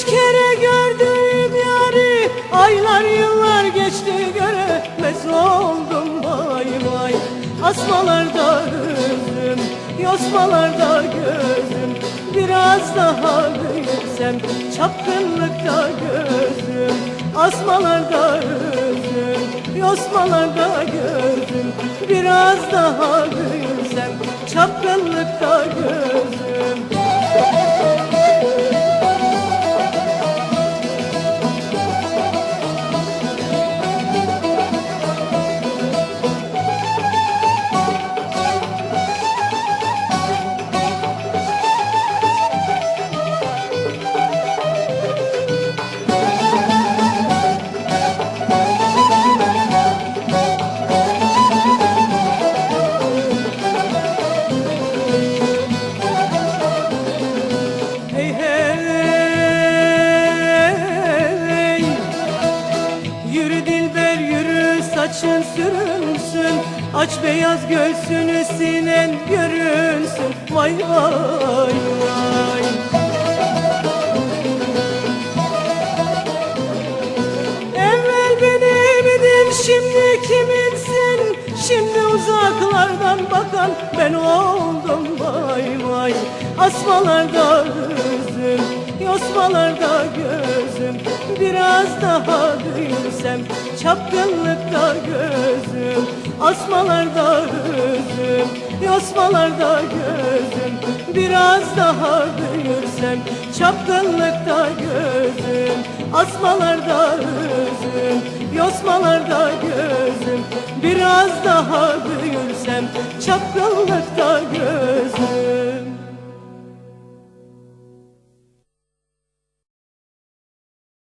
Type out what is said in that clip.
Üç kere gördüğüm yari Aylar yıllar geçti göremez oldum vay vay. Asmalarda gözüm, yosmalarda gözüm Biraz daha büyüsem çapkınlıkta gözüm. Asmalarda gözüm, yosmalarda gözüm Biraz daha büyüsem çapkınlıkta gözüm. Saçın sürünsün. Aç beyaz göğsünü sinen görünsün. Vay vay vay. Evvel benimdin şimdi kiminsin? Şimdi uzaklardan bakan ben oldum. Vay vay. Asmalarda gözüm, yosmalarda gözüm Biraz daha büyüsem çapkınlıkta gözüm Asmalarda gözüm, yosmalarda gözüm. Biraz daha büyürsem çapkınlıkta gözüm Asmalarda gözüm, yosmalarda gözüm. Biraz daha büyürsem çapkınlıkta gözüm